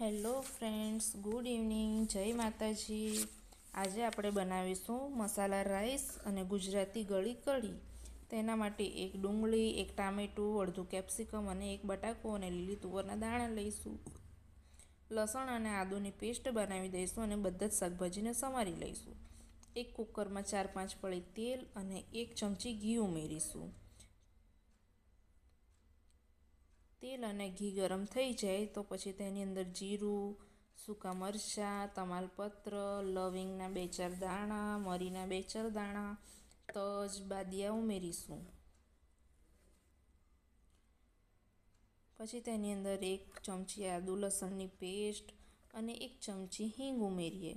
Hello friends, good evening, જય માતાજી. આજે આપણે બનાવીશું મસાલા રાઈસ અને ગુજરાતી ગળી કઢી. તેના માટે એક ડુંગળી, એક ટામેટું, અડધું કેપ્સિકમ અને એક બટાકો અને લીલી તુવરના દાણા લઈશું. લસણ અને આદુની પેસ્ટ બનાવી દઈશું અને બધા જ શાકભાજીને સમારી લઈશું. એક કુકરમાં ચાર પાંચ પળી તેલ અને એક ચમચી ઘી ઉમેરીશું. તેલ અને ઘી ગરમ થઈ જાય તો પછી તેની અંદર જીરું, સૂકા મરચાં, તમાલપત્ર, લવિંગના બે ચાર દાણા, મરીના બે ચાર દાણા, તજ, બાદિયા ઉમેરીશું. પછી તેની અંદર એક ચમચી આદુ લસણની પેસ્ટ અને એક ચમચી હિંગ ઉમેરીએ.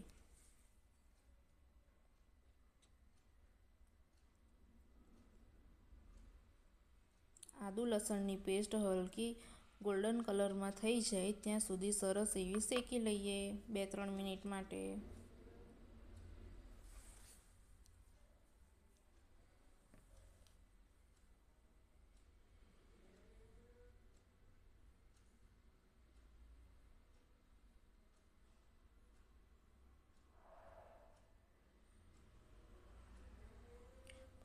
આદુ લસણની પેસ્ટ હલકી ગોલ્ડન કલરમાં થઈ જાય ત્યાં સુધી સરસ એવી શેકી લઈએ બે ત્રણ મિનિટ માટે.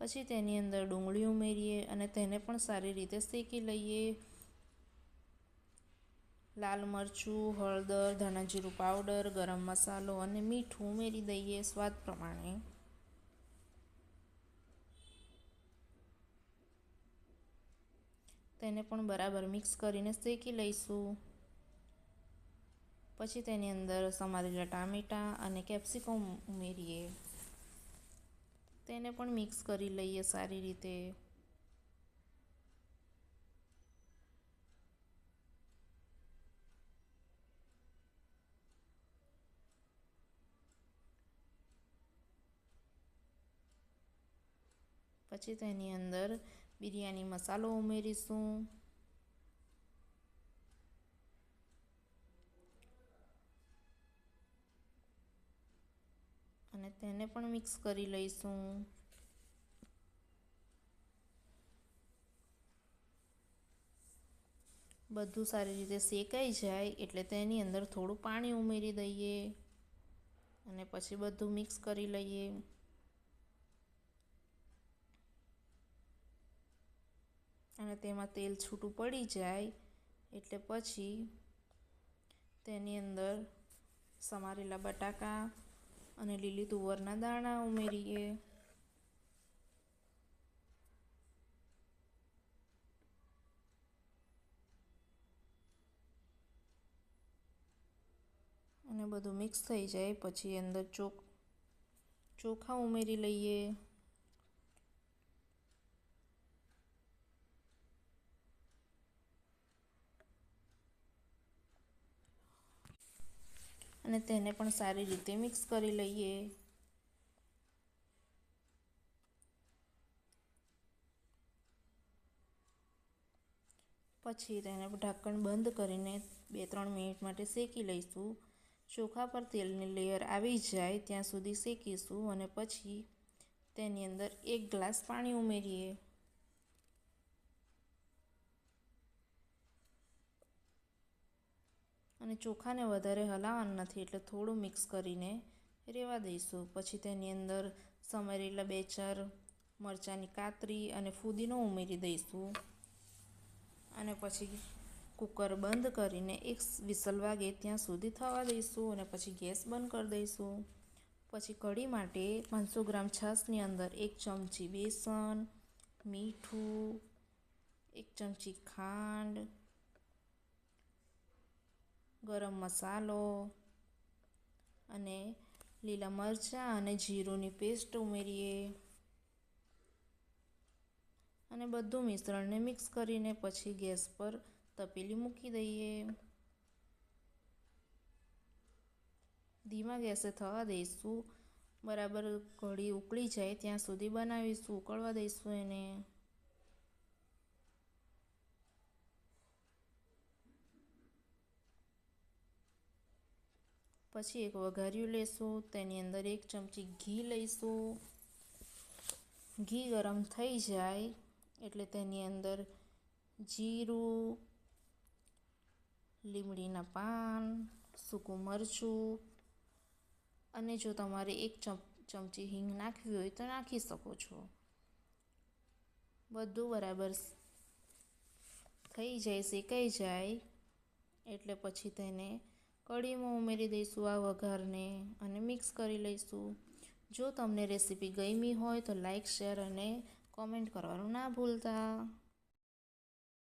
પછી તેની અંદર ડુંગળી ઉમેરીએ અને તેને પણ સારી રીતે શેકી લઈએ. લાલ મરચું, હળદર, ધાણાજીરું પાવડર, ગરમ મસાલો અને મીઠું ઉમેરી દઈએ સ્વાદ પ્રમાણે. તેને પણ બરાબર મિક્સ કરીને શેકી લઈશું. પછી તેની અંદર સમારેલા ટામેટાં અને કેપ્સિકમ ઉમેરીએ. તેને પણ મિક્સ કરી લઈએ સારી રીતે. પછી તેની અંદર બિરયાની મસાલો ઉમેરીશું. તેને પણ મિક્સ કરી લઈશું. બધું સારી રીતે શેકાઈ જાય એટલે તેની અંદર થોડું પાણી ઉમેરી દઈએ અને પછી બધું મિક્સ કરી લઈએ. અને તેમાં તેલ છૂટું પડી જાય એટલે પછી તેની અંદર સમારેલા બટાકા અને લીલી તુવરના દાણા ઉમેરીએ. અને બધું મિક્સ થઈ જાય, પછી અંદર ચોખ ચોખા ઉમેરી લઈએ. અને તેને પણ સારી રીતે મિક્સ કરી લઈએ. પછી તેને ઢાંકણ બંધ કરીને બે ત્રણ મિનિટ માટે શેકી લઈશું. ચોખા પર તેલની લેયર આવી જાય ત્યાં સુધી શેકીશું અને પછી તેની અંદર એક ગ્લાસ પાણી ઉમેરીએ. અને ચોખાને વધારે હલાવવાનું નથી, એટલે થોડું મિક્સ કરીને રહેવા દઈશું. પછી તેની અંદર સમારેલા બે ચાર મરચાંની કાતરી અને ફુદીનો ઉમેરી દઈશું. અને પછી કુકર બંધ કરીને એક વિસલ વાગે ત્યાં સુધી થવા દઈશું અને પછી ગેસ બંધ કરી દઈશું. પછી કઢી માટે પાંચસો ગ્રામ છાશની અંદર એક ચમચી બેસન, મીઠું, એક ચમચી ખાંડ ગરમ મસાલો અને લીલા મરચાં અને જીરુંની પેસ્ટ ઉમેરીએ. અને બધું મિશ્રણને મિક્સ કરીને પછી ગેસ પર તપેલી મૂકી દઈએ. ધીમા ગેસે થવા દઈશું. બરાબર ઘડી ઉકળી જાય ત્યાં સુધી બનાવીશું. ઉકળવા દઈશું એને. પછી એક વઘાર્યું લેશું, તેની અંદર એક ચમચી ઘી લઈશું. ઘી ગરમ થઈ જાય એટલે તેની અંદર જીરું, લીમડીના પાન, સૂકું મરચું અને જો તમારે એક ચમ, ચમચી હિંગ નાખવી હોય તો નાખી શકો છો. બધું બરાબર થઈ જાય, શેકાઈ જાય એટલે પછી તેને કઢીમાં ઉમેરી દઈશું આ વઘારને અને મિક્સ કરી લઈશું. જો તમને રેસીપી ગમી હોય તો લાઈક, શેર અને કોમેન્ટ કરવાનું ના ભૂલતા.